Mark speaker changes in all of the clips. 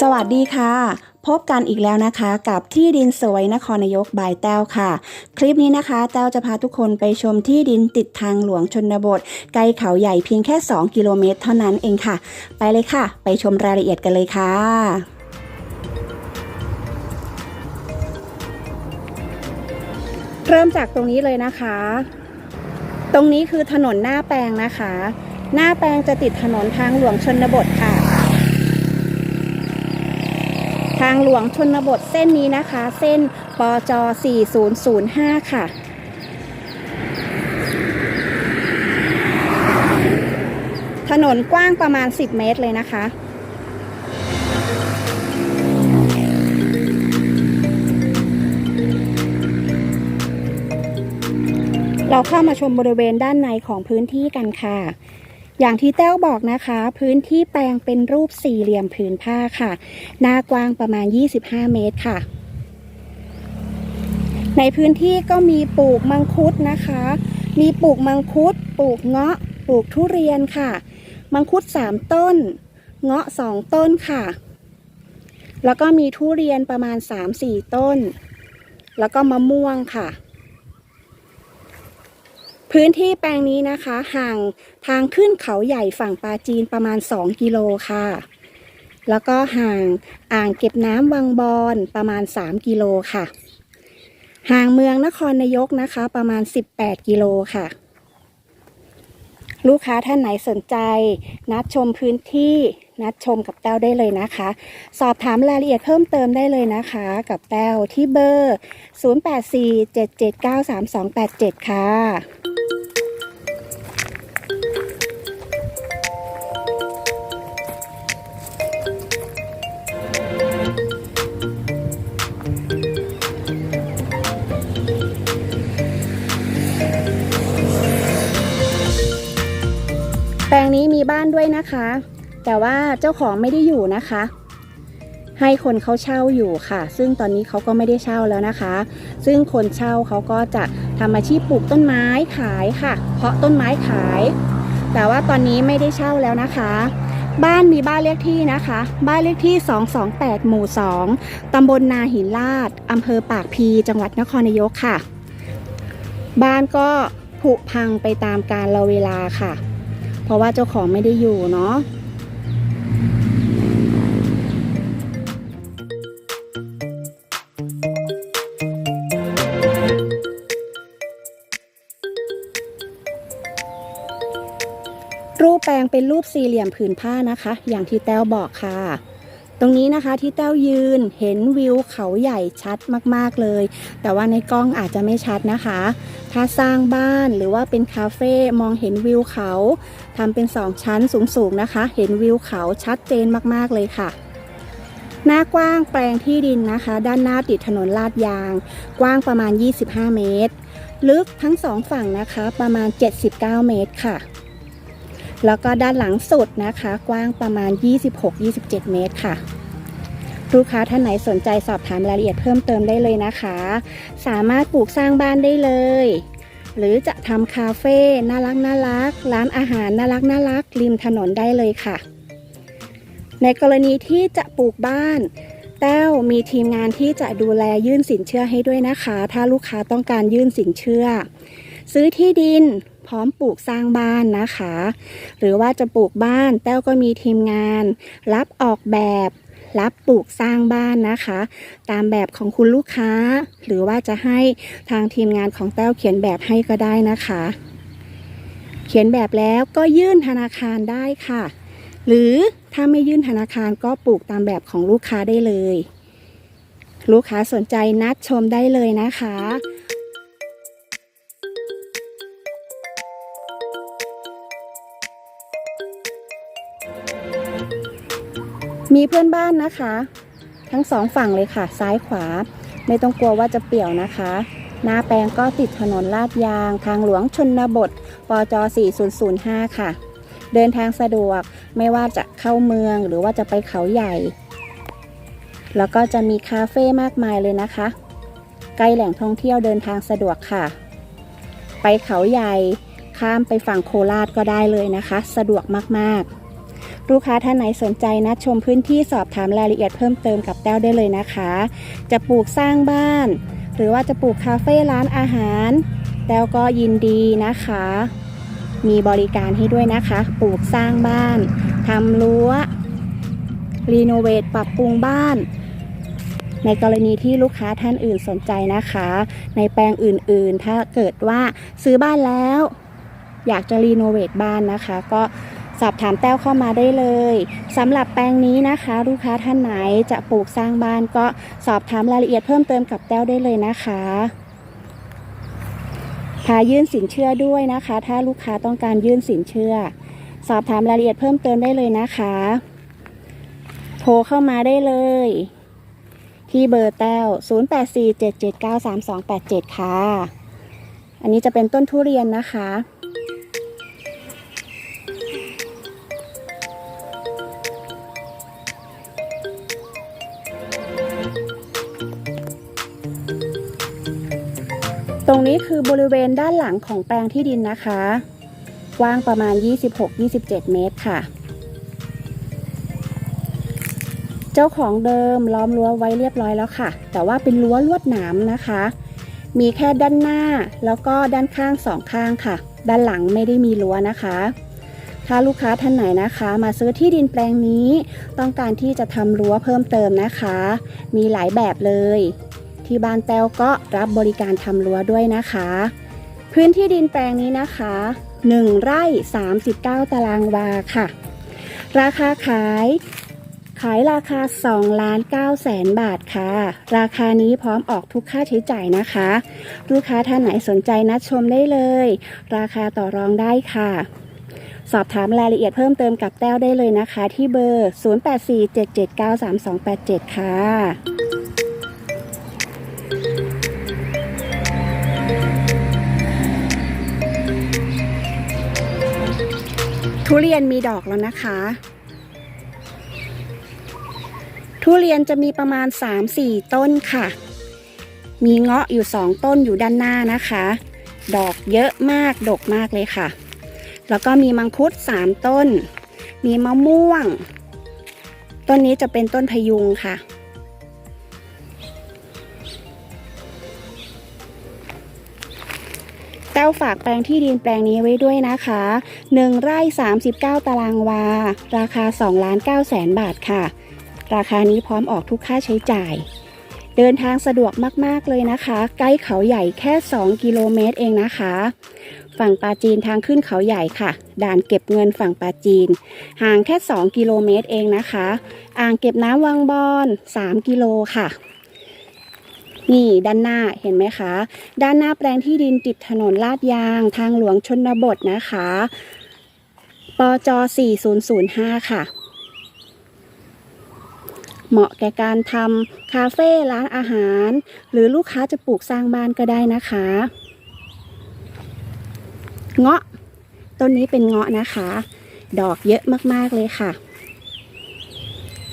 Speaker 1: สวัสดีค่ะ พบกันอีกแล้วนะคะ กับที่ดินสวยนครนายกบายแต้วค่ะ คลิปนี้นะคะ แต้วจะพาทุกคนไปชมที่ดินติดทางหลวงชนบทใกล้เขาใหญ่เพียงแค่ 2 กิโลเมตรเท่านั้นเองค่ะ ไปเลยค่ะ ไปชมรายละเอียดกันเลยค่ะเริ่มจากตรงนี้เลยนะคะ ตรงนี้คือถนนหน้าแปลงนะคะ หน้าแปลงจะติดถนนทางหลวงชนบทค่ะ ทางหลวงชนบทเส้นนี้นะคะ เส้นปจ 4005 ค่ะถนนกว้างประมาณ 10 เมตรเลยนะคะ เราเข้ามาชมบริเวณด้านในของพื้นที่กันค่ะ อย่างที่แต้วบอกนะคะ พื้นที่แปลงเป็นรูปสี่เหลี่ยมผืนผ้าค่ะ หน้ากว้างประมาณ 25 เมตรค่ะ ในพื้นที่ก็มีปลูกมังคุดนะคะ มีปลูกมังคุด ปลูกเงาะ ปลูกทุเรียนค่ะ มังคุด 3 ต้น เงาะ 2 ต้นค่ะ แล้วก็มีทุเรียนประมาณ 3-4 ต้น แล้วก็มะม่วงค่ะ พื้นที่แปลงนี้นะคะห่างทางขึ้นเขาใหญ่ฝั่งปาจีนประมาณ 2 กิโลค่ะ แล้วก็ห่างอ่างเก็บน้ำวังบอนประมาณ 3 กิโลค่ะ ห่างเมืองนครนายกนะคะประมาณ 18 กิโลค่ะ ลูกค้าท่านไหนสนใจ นัดชมพื้นที่นัดชมกับแต้วได้เลยนะคะ สอบถามรายละเอียดเพิ่มเติมได้เลยนะคะ กับแต้วที่เบอร์ 0847793287 ค่ะ มีบ้านด้วยนะคะ แต่ว่าเจ้าของไม่ได้อยู่นะคะ ให้คนเขาเช่าอยู่ค่ะ ซึ่งตอนนี้เขาก็ไม่ได้เช่าแล้วนะคะ ซึ่งคนเช่าเขาก็จะทำอาชีพปลูกต้นไม้ขายค่ะ เพาะต้นไม้ขาย แต่ว่าตอนนี้ไม่ได้เช่าแล้วนะคะบ้านมีบ้านเลขที่นะคะ บ้านเลขที่ 228 หมู่ 2 ตำบลนาหินลาด อำเภอปากพี จังหวัดนครนายกค่ะ บ้านก็ผุพังไปตามกาลเวลาค่ะ ราะว่าเจ้าของไม่ได้อยู่เนาะรูปแปลงเป็นรูปสี่เหลี่ยมผืนผ้านะคะ อย่างที่แต้วบอกค่ะ ตรงนี้นะคะที่แต้วยืนเห็นวิวเขาใหญ่ชัดมากๆเลย แต่ว่าในกล้องอาจจะไม่ชัดนะคะ ถ้าสร้างบ้านหรือว่าเป็นคาเฟ่มองเห็นวิวเขาทำเป็นสองชั้นสูงๆนะคะ เห็นวิวเขาชัดเจนมากๆเลยค่ะหน้ากว้างแปลงที่ดินนะคะ ด้านหน้าติดถนนลาดยาง กว้างประมาณ 25 เมตร ลึกทั้งสองฝั่งนะคะประมาณ 79 เมตรค่ะ แล้วก็ด้านหลังสุดนะคะ กว้างประมาณ 26-27 เมตรค่ะ ลูกค้าท่านไหนสนใจสอบถามรายละเอียดเพิ่มเติมได้เลยนะคะ สามารถปลูกสร้างบ้านได้เลย หรือจะทำคาเฟ่น่ารักน่ารัก ร้านอาหารน่ารักน่ารักริมถนนได้เลยค่ะ ในกรณีที่จะปลูกบ้านแต้วมีทีมงานที่จะดูแลยื่นสินเชื่อให้ด้วยนะคะ ถ้าลูกค้าต้องการยื่นสินเชื่อ ซื้อที่ดิน พร้อมปลูกสร้างบ้านนะคะ หรือว่าจะปลูกบ้านแต้วก็มีทีมงาน รับออกแบบรับปลูกสร้างบ้านนะคะ ตามแบบของคุณลูกค้า หรือว่าจะให้ทางทีมงานของแต้วเขียนแบบให้ก็ได้นะคะ เขียนแบบแล้วก็ยื่นธนาคารได้ค่ะ หรือถ้าไม่ยื่นธนาคารก็ปลูกตามแบบของลูกค้าได้เลย ลูกค้าสนใจนัดชมได้เลยนะคะ มีเพื่อนบ้านนะคะ ทั้งสองฝั่งเลยค่ะ ซ้ายขวา ไม่ต้องกลัวว่าจะเปี่ยวนะคะ หน้าแปลงก็ติดถนนลาดยาง ทางหลวงชนบทปจ4005 ค่ะ เดินทางสะดวกไม่ว่าจะเข้าเมืองหรือว่าจะไปเขาใหญ่ แล้วก็จะมีคาเฟ่มากมายเลยนะคะ ใกล้แหล่งท่องเที่ยวเดินทางสะดวกค่ะ ไปเขาใหญ่ข้ามไปฝั่งโคราชก็ได้เลยนะคะ สะดวกมากๆ ลูกค้าท่านไหนสนใจนัดชมพื้นที่สอบถามรายละเอียดเพิ่มเติมกับแต้วได้เลยนะคะ จะปลูกสร้างบ้าน หรือว่าจะปลูกคาเฟ่ร้านอาหาร แต้วก็ยินดีนะคะ มีบริการให้ด้วยนะคะ ปลูกสร้างบ้านทำรั้วรีโนเวทปรับปรุงบ้านในกรณีที่ลูกค้าท่านอื่นสนใจนะคะ ในแปลงอื่นๆ ถ้าเกิดว่าซื้อบ้านแล้ว อยากจะรีโนเวทบ้านนะคะ ก็ สอบถามแต้วเข้ามาได้เลยสำหรับแปลงนี้นะคะ ลูกค้าท่านไหนจะปลูกสร้างบ้านก็สอบถามรายละเอียดเพิ่มเติมกับแต้วได้เลยนะคะพายื่นสินเชื่อด้วยนะคะ ถ้าลูกค้าต้องการยื่นสินเชื่อ สอบถามรายละเอียดเพิ่มเติมได้เลยนะคะ โทรเข้ามาได้เลย ที่เบอร์แต้ว0847793287 ค่ะ อันนี้จะเป็นต้นทุเรียนนะคะ ตรงนี้คือบริเวณด้านหลังของแปลงที่ดินนะคะกว้างประมาณ 26-27 เมตรค่ะ เจ้าของเดิมล้อมรั้วไว้เรียบร้อยแล้วค่ะ แต่ว่าเป็นรั้วลวดหนามนะคะ มีแค่ด้านหน้าแล้วก็ด้านข้างสองข้างค่ะ ด้านหลังไม่ได้มีรั้วนะคะ ถ้าลูกค้าท่านไหนนะคะ มาซื้อที่ดินแปลงนี้ ต้องการที่จะทำรั้วเพิ่มเติมนะคะ มีหลายแบบเลย ที่บ้านแต้วก็รับบริการทำรั้วด้วยนะคะ พื้นที่ดินแปลงนี้นะคะ 1 ไร่ 39 ตารางวาค่ะ ราคาขายขายราคา2ล้าน9แสนบาทค่ะ ราคานี้พร้อมออกทุกค่าใช้จ่ายนะคะ ลูกค้าท่านไหนสนใจนัดชมได้เลย ราคาต่อรองได้ค่ะ สอบถามรายละเอียดเพิ่มเติมกับแต้วได้เลยนะคะ ที่เบอร์ 0847793287 ค่ะ ทุเรียนมีดอกแล้วนะคะ ทุเรียนจะมีประมาณ 3-4 ต้นค่ะ มีเงาะอยู่ 2 ต้นอยู่ด้านหน้านะคะ ดอกเยอะมาก ดกมากเลยค่ะ แล้วก็มีมังคุด 3 ต้น มีมะม่วง ต้นนี้จะเป็นต้นพยุงค่ะ แต้วฝากแปลงที่ดินแปลงนี้ไว้ด้วยนะคะ 1 ไร่ 39 ตารางวา ราคา2ล้าน9แสนบาทค่ะ ราคานี้พร้อมออกทุกค่าใช้จ่าย เดินทางสะดวกมาก ๆ เลยนะคะ ใกล้เขาใหญ่แค่ 2 กิโลเมตรเองนะคะ ฝั่งปาจีนทางขึ้นเขาใหญ่ค่ะ ด่านเก็บเงินฝั่งปาจีน ห่างแค่ 2 กิโลเมตรเองนะคะ อ่างเก็บน้ำวังบอน 3 กิโลค่ะ นี่ด้านหน้าเห็นไหมคะ ด้านหน้าแปลงที่ดินติดถนนลาดยาง ทางหลวงชนบทนะคะปจ4005 ค่ะ เหมาะแก่การทำคาเฟ่ร้านอาหาร หรือลูกค้าจะปลูกสร้างบ้านก็ได้นะคะ เงาะต้นนี้เป็นเงาะนะคะ ดอกเยอะมากๆเลยค่ะ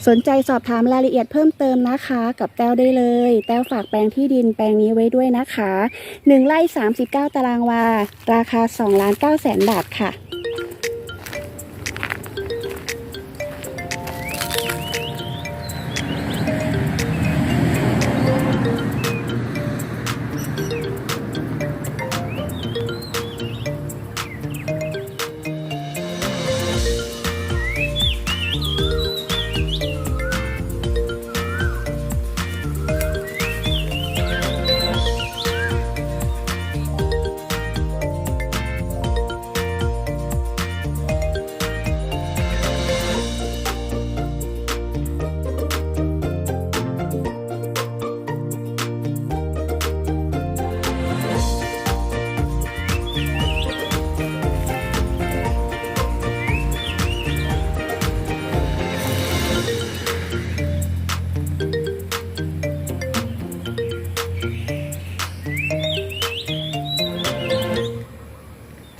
Speaker 1: สนใจสอบถามรายละเอียดเพิ่มเติมนะคะ กับแต้วได้เลย แต้วฝากแปลงที่ดินแปลงนี้ไว้ด้วยนะคะ 1ไร่39 ตารางวา ราคา2ล้าน9แสนบาทค่ะ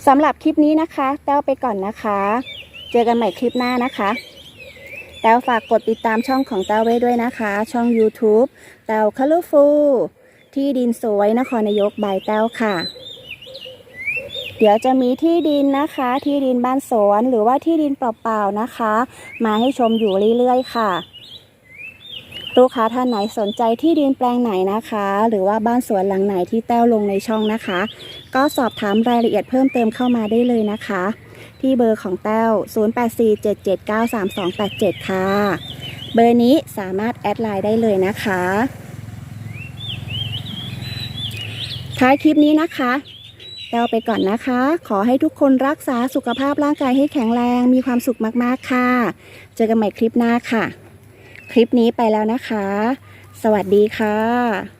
Speaker 1: สำหรับคลิปนี้นะคะแต้วไปก่อนนะคะ เจอกันใหม่คลิปหน้านะคะแต้วฝากกดติดตามช่องของแต้วไว้ด้วยนะคะ ช่อง YouTube แต้ว Colorful ที่ดินสวยนครนายกบายแต้วค่ะ เดี๋ยวจะมีที่ดินนะคะ ที่ดินบ้านสวนหรือว่าที่ดินเปล่าๆนะคะ มาให้ชมอยู่เรื่อยๆค่ะลูกค้าท่านไหนสนใจที่ดินแปลงไหนนะคะ หรือว่าบ้านสวนหลังไหนที่แต้วลงในช่องนะคะ ก็สอบถามรายละเอียดเพิ่มเติมเข้ามาได้เลยนะคะ ที่เบอร์ของแต้ว 0847793287 ค่ะ เบอร์นี้สามารถแอดไลน์ได้เลยนะคะ ท้ายคลิปนี้นะคะแต้วไปก่อนนะคะ ขอให้ทุกคนรักษาสุขภาพร่างกายให้แข็งแรง มีความสุขมากๆค่ะ เจอกันใหม่คลิปหน้าค่ะ คลิปนี้ไปแล้วนะคะ สวัสดีค่ะ